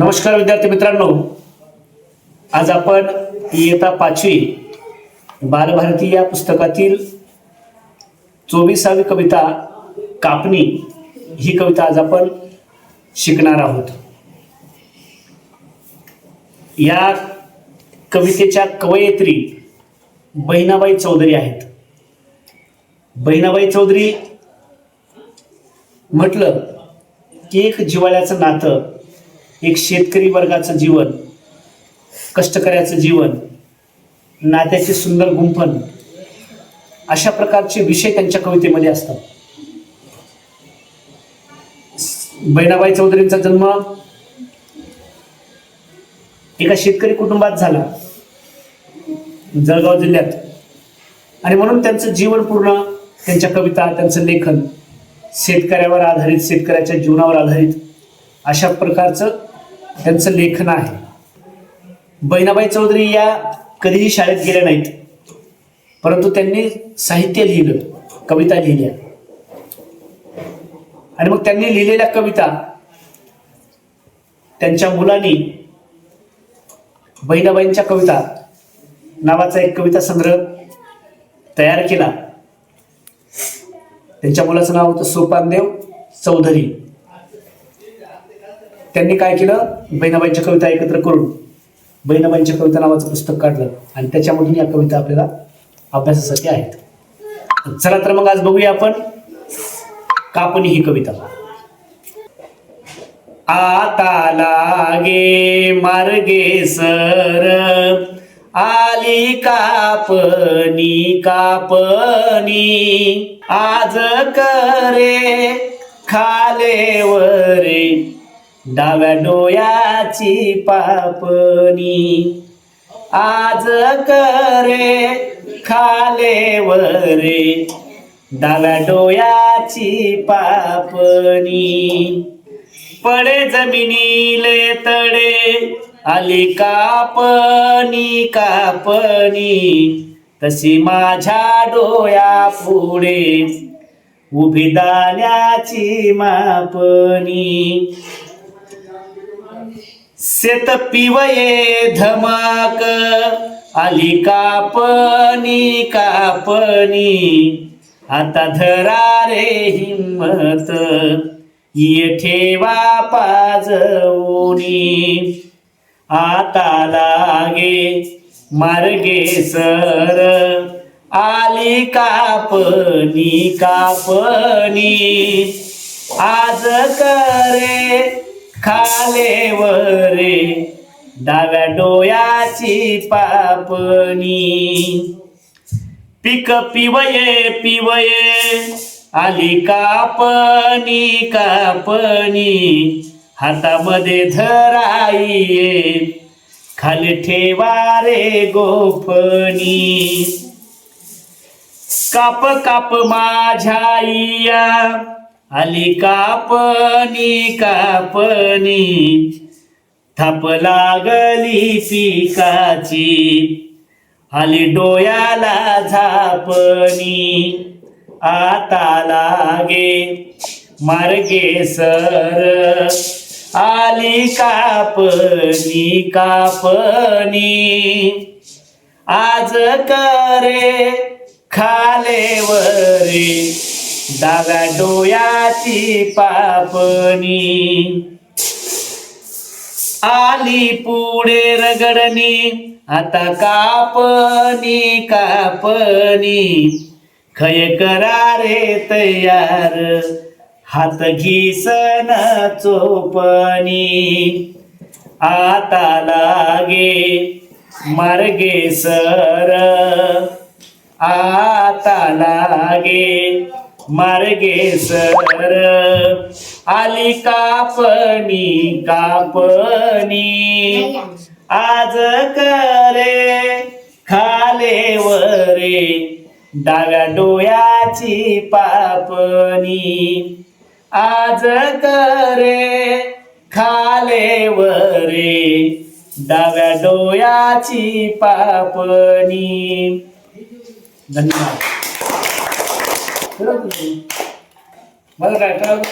नमस्कार विद्यार्थी मित्रांनो. आज आपण इयत्ता पाचवी बालभारती या पुस्तकातील चोवीसावी कविता कापणी ही कविता आज आपण शिकणार आहोत. या कवितेच्या कवयित्री बहिणाबाई चौधरी आहेत. बहिणाबाई चौधरी म्हटलं की एक जिव्हाळ्याचं नातं एक शेतकरी वर्गाचं जीवन कष्टकऱ्याचं जीवन नात्याचे सुंदर गुंफण अशा प्रकारचे विषय त्यांच्या कवितेमध्ये असतात. बहिणाबाई चौधरींचा जन्म एका शेतकरी कुटुंबात झाला जळगाव जिल्ह्यात. आणि म्हणून त्यांचं जीवन पूर्ण त्यांच्या कविता त्यांचं लेखन शेतकऱ्यावर आधारित शेतकऱ्याच्या जीवनावर आधारित अशा प्रकारचं त्यांचं लेखन आहे. बहिणाबाई चौधरी या कधीही शाळेत गेल्या नाहीत. परंतु त्यांनी साहित्य लिहिलं कविता लिहिल्या. आणि मग त्यांनी लिहिलेल्या कविता त्यांच्या मुलांनी बहिणाबाईंच्या कविता नावाचा एक कविता संग्रह तयार केला. त्यांच्या मुलाचं नाव होतं सोपानदेव चौधरी. त्यांनी काय केलं? बहिणाबाईंच्या कविता एकत्र करून बहिणाबाईंच्या कविता नावाचं पुस्तक काढलं आणि त्याच्यामधून या कविता आपल्याला अभ्यासासाठी आहेत. चला तर मग आज बघूया आपण कापणी ही कविता. आता लागे मार्गे सर आली कापणी कापणी. आज करे खाले वरे. डाव्या डोयाची पापणी. आज करे खाले वरे. डाव्या डोयाची पापणी. पडे जमिनीले तडे आली कापणी कापणी. तशी माझ्या डोया पुढे उभी दाण्याची मापणी. शेत पिवये धमाक आली कापणी कापणी. आता धरा रे हिम्मत ये ठेवा पाजवणी. आता लागे मार्गे सर आली कापणी कापणी. आज करे खालेवरे डाव्या डोयाची पापणी. पिक पिवये पिवये आली कापणी कापणी. हातामध्ये धराईये खाली ठेवा रे गोफणी काप काप माझ्या इया आली कापणी कापणी. थाप लागली पिकाची. आली डोयाला झापणी. आता लागे मार्गे सर. आली कापणी कापणी. आज करे खाले दागा डाव्या डोयाची पापणी. आली पुढे रगडणी आता कापणी कापणी. खय करा रे तयार हात घिसन चोपणी. आता लागे मार्गे सर आता लागे मार्गे सर. आली कापणी कापणी. आज करे खाले वरे. डाव्या डोळ्याची पापणी. आज करे खाले वरे. डाव्या डोळ्याची पापणी. धन्यवाद. मला काय काय